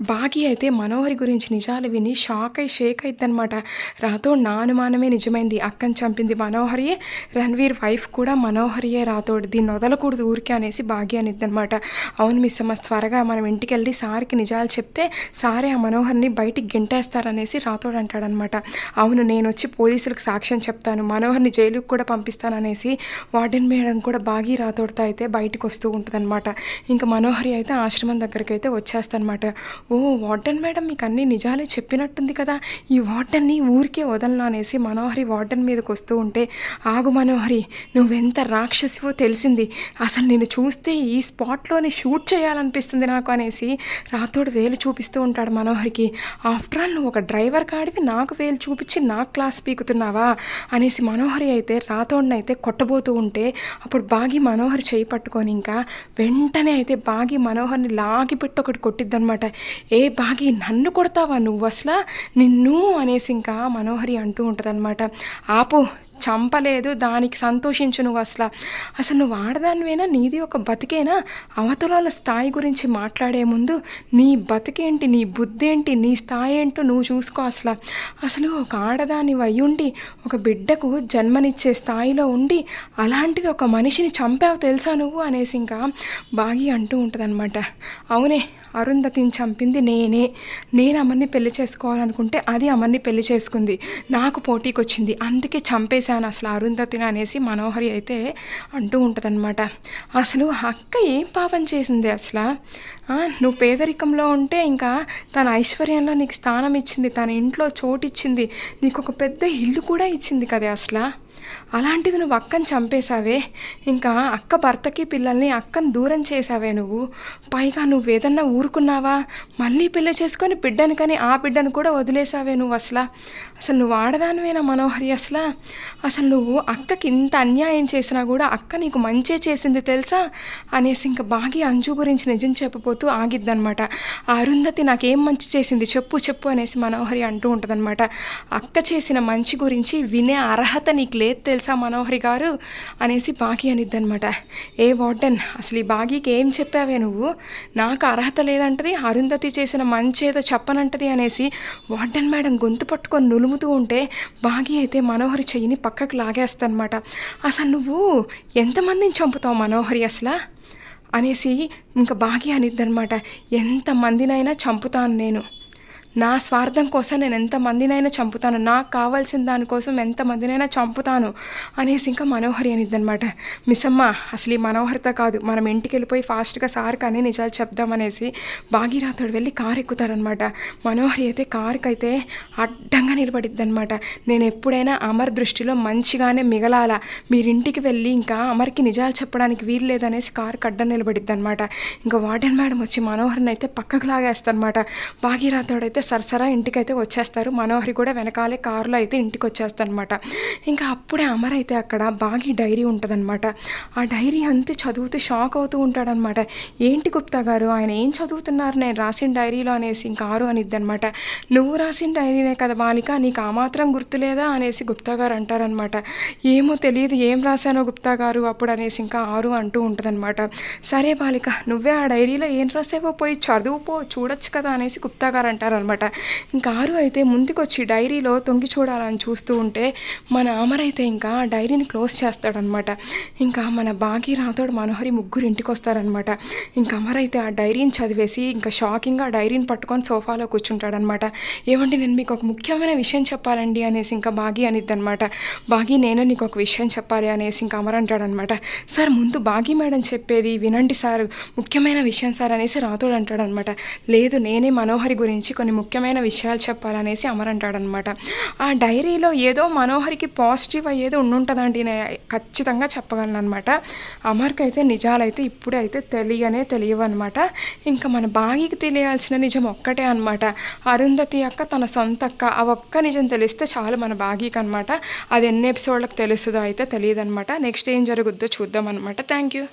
బాగి అయితే మనోహరి గురించి నిజాలు విని షాక్ అయి షేక్ అయిద్దనమాట రాతో నా అనుమానమే నిజమైంది. అక్కని చంపింది మనోహరియే. రణ్వీర్ వైఫ్ కూడా మనోహరియే రాతోడు దీన్ని వదలకూడదు ఊరికే అనేసి బాగి అనిద్దనమాట అవును మిస్ అమ్మ త్వరగా మనం ఇంటికి వెళ్ళి సార్కి నిజాలు చెప్తే సారే ఆ మనోహర్ని బయటికి గింటేస్తారనేసి రాతోడు అంటాడనమాట అవును నేను వచ్చి పోలీసులకు సాక్ష్యం చెప్తాను. మనోహర్ని జైలుకి కూడా పంపిస్తాననేసి వార్డెన్ మేడం కూడా బాగి రాతోడితో అయితే బయటకు వస్తూ ఉంటుందన్నమాట. ఇంకా మనోహరి అయితే ఆశ్రమం దగ్గరికి అయితే వచ్చేస్తానమాట ఓ వార్డెన్ మేడం మీకు అన్ని నిజాలే చెప్పినట్టుంది కదా. ఈ వార్డెన్ని ఊరికే వదలను అనేసి మనోహరి వార్డెన్ మీదకి వస్తూ ఉంటే ఆగు మనోహరి నువ్వెంత రాక్షసివో తెలిసింది. అసలు నేను చూస్తే ఈ స్పాట్లోనే షూట్ చేయాలనిపిస్తుంది నాకు అనేసి రాతోడు వేలు చూపిస్తూ ఉంటాడు మనోహరికి. ఆఫ్టర్ ఆల్ నువ్వు ఒక డ్రైవర్ కాడివి నాకు వేలు చూపించి నాకు క్లాస్ పీకుతున్నావా? అనేసి మనోహరి అయితే రాతోడిని అయితే కొట్టబోతూ ఉంటే అప్పుడు బాగి మనోహరి చేయి పట్టుకొని ఇంకా వెంటనే అయితే బాగి మనోహర్ని లాగి పెట్టి ఒకటి కొట్టిద్దనమాట ఏ బాగి నన్ను కొడతావా నువ్వు అసలు? నిన్ను అనేసి ఇంకా మనోహరి అంటూ ఉంటుందన్నమాట. ఆపు చంపలేదు దానికి సంతోషించు నువ్వు అసలు. అసలు నువ్వు ఆడదానివేనా? నీది ఒక బతికేనా? అవతలాల స్థాయి గురించి మాట్లాడే ముందు నీ బతికేంటి నీ బుద్ధి ఏంటి నీ స్థాయి ఏంటో నువ్వు చూసుకో అసలు. అసలు ఒక ఆడదాని అయ్యుండి ఒక బిడ్డకు జన్మనిచ్చే స్థాయిలో ఉండి అలాంటిది ఒక మనిషిని చంపావు తెలుసా నువ్వు? అనేసి ఇంకా బాగి అంటూ ఉంటుందన్నమాట. అవునే అరుంధతిని చంపింది నేనే. నేను అమ్మని పెళ్ళి చేసుకోవాలనుకుంటే అది అమ్మని పెళ్ళి చేసుకుంది. నాకు పోటీకి వచ్చింది అందుకే చంపేశాను. అసలు అరుంధతిని అనేసి మనోహరి అయితే అంటూ ఉంటుందన్నమాట. అసలు అక్క ఏం పాపం చేసింది అసలు? నువ్వు పేదరికంలో ఉంటే ఇంకా తన ఐశ్వర్యంలో నీకు స్థానం ఇచ్చింది తన ఇంట్లో చోటు ఇచ్చింది నీకు ఒక పెద్ద ఇల్లు కూడా ఇచ్చింది కదా అసలు? అలాంటిది నువ్వు అక్కని చంపేశావే. ఇంకా అక్క భర్తకి పిల్లల్ని అక్కని దూరం చేసావే నువ్వు. పైగా నువ్వు ఏదన్నా ఊరుకున్నావా? మళ్ళీ పెళ్ళి చేసుకొని బిడ్డని కానీ ఆ బిడ్డను కూడా వదిలేసావే నువ్వు అసలు. అసలు నువ్వు ఆడదానివేనా మనోహరి అసలు? అసలు నువ్వు అక్కకి ఇంత అన్యాయం చేసినా కూడా అక్క నీకు మంచే చేసింది తెలుసా? అనేసి ఇంకా బాగి అంజు గురించి నిజం చెప్పబోతూ ఆగిద్దనమాట. ఆ అరుంధతి నాకేం మంచి చేసింది చెప్పు చెప్పు అనేసి మనోహరి అంటూ ఉంటుందన్నమాట అక్క చేసిన మంచి గురించి వినే అర్హత నీకు లేదు తెలుసా మనోహరి గారు? అనేసి బాగి అనిద్దనమాట ఏ వార్డెన్? అసలు ఈ బాగీకి ఏం చెప్పావే నువ్వు? నాకు అర్హత లేదంటది అరుంధతి చేసిన మంచి ఏదో చెప్పనంటది అనేసి వార్డెన్ మేడం గొంతు పట్టుకొని నులుముతూ ఉంటే బాగి అయితే మనోహరి చెయ్యిని పక్కకు లాగేస్తానమాట అసలు నువ్వు ఎంతమందిని చంపుతావు మనోహరి అసలు? అనేసి ఇంకా బాగి అనిద్దనమాట ఎంతమందినైనా చంపుతాను నేను. నా స్వార్థం కోసం నేను ఎంతమందినైనా చంపుతాను. నాకు కావాల్సిన దానికోసం ఎంతమందినైనా చంపుతాను అనేసి ఇంకా మనోహరి అనిద్దనమాట మిస్సమ్మ అసలు ఈ మనోహరిత కాదు. మనం ఇంటికి వెళ్ళిపోయి ఫాస్ట్గా సార్ అన్ని నిజాలు చెప్దామనేసి భాగీరాథుడు వెళ్ళి కారు ఎక్కుతారనమాట మనోహరి అయితే కారుకి అయితే అడ్డంగా నిలబడిద్దనమాట నేను ఎప్పుడైనా అమర్ దృష్టిలో మంచిగానే మిగలాల? మీరింటికి వెళ్ళి ఇంకా అమర్కి నిజాలు చెప్పడానికి వీలు లేదనేసి కారుకి అడ్డం నిలబడిద్దనమాట ఇంకా వార్డెన్ మేడం వచ్చి మనోహర్ని అయితే పక్కకు లాగేస్తారనమాట భాగీరాథుడు అయితే అయితే సరసరా ఇంటికైతే వచ్చేస్తారు. మనోహరి కూడా వెనకాలే కారులో అయితే ఇంటికి వచ్చేస్తారనమాట ఇంకా అప్పుడే అమర్ అయితే అక్కడ బాగి డైరీ ఉంటుందన్నమాట ఆ డైరీ అంతా చదువుతూ షాక్ అవుతూ ఉంటాడనమాట. ఏంటి గుప్తా గారు ఆయన ఏం చదువుతున్నారు? నేను రాసిన డైరీలో అనేసి ఇంకా ఆరు అనిద్ది అనమాట నువ్వు రాసిన డైరీనే కదా బాలిక నీకు ఆ మాత్రం గుర్తులేదా? అనేసి గుప్తా గారు అంటారనమాట. ఏమో తెలియదు ఏం రాశానో గుప్తా గారు అప్పుడు అనేసి ఇంకా ఆరు అంటూ ఉంటుందన్నమాట సరే బాలిక నువ్వే ఆ డైరీలో ఏం రాసేవో పోయి చదువుపో చూడొచ్చు కదా అనేసి గుప్తా గారు అంటారనమాట. అనమాట ఇంకా ఆరు అయితే ముందుకొచ్చి డైరీలో తొంగి చూడాలని చూస్తూ ఉంటే మన అమర్ అయితే ఇంకా డైరీని క్లోజ్ చేస్తాడనమాట ఇంకా మన బాగి రాతోడు మనోహరి ముగ్గురు ఇంటికి వస్తారనమాట ఇంకా అమర్ అయితే ఆ డైరీని చదివేసి ఇంకా షాకింగ్గా డైరీని పట్టుకొని సోఫాలో కూర్చుంటాడనమాట ఏమంటే నేను మీకు ఒక ముఖ్యమైన విషయం చెప్పాలండి అనేసి ఇంకా బాగి అనిద్ది అనమాట బాగి నేను నీకు ఒక విషయం చెప్పాలి అనేసి ఇంకా అమర్ అంటాడనమాట సార్ ముందు బాగి మేడం చెప్పేది వినండి సార్. ముఖ్యమైన విషయం సార్ అనేసి రాతోడు అంటాడనమాట లేదు నేనే మనోహరి గురించి కొన్ని ముఖ్యమైన విషయాలు చెప్పాలనేసి అమర్ అంటాడనమాట. ఆ డైరీలో ఏదో మనోహరికి పాజిటివ్ అయ్యేది ఉండుంటుందండి నేను ఖచ్చితంగా చెప్పగలను అనమాట అమర్కి అయితే నిజాలైతే ఇప్పుడే అయితే తెలియనే తెలియవన్నమాట ఇంకా మన బాగికి తెలియాల్సిన నిజం ఒక్కటే అనమాట. అరుంధతి అక్క తన సొంత అక్క ఆ ఒక్క నిజం తెలిస్తే చాలు మన బాగీకి అనమాట అది ఎన్ని ఎపిసోడ్లకు తెలుస్తుందో అయితే తెలియదు అనమాట నెక్స్ట్ ఏం జరుగుద్దో చూద్దాం అనమాట థ్యాంక్ యూ.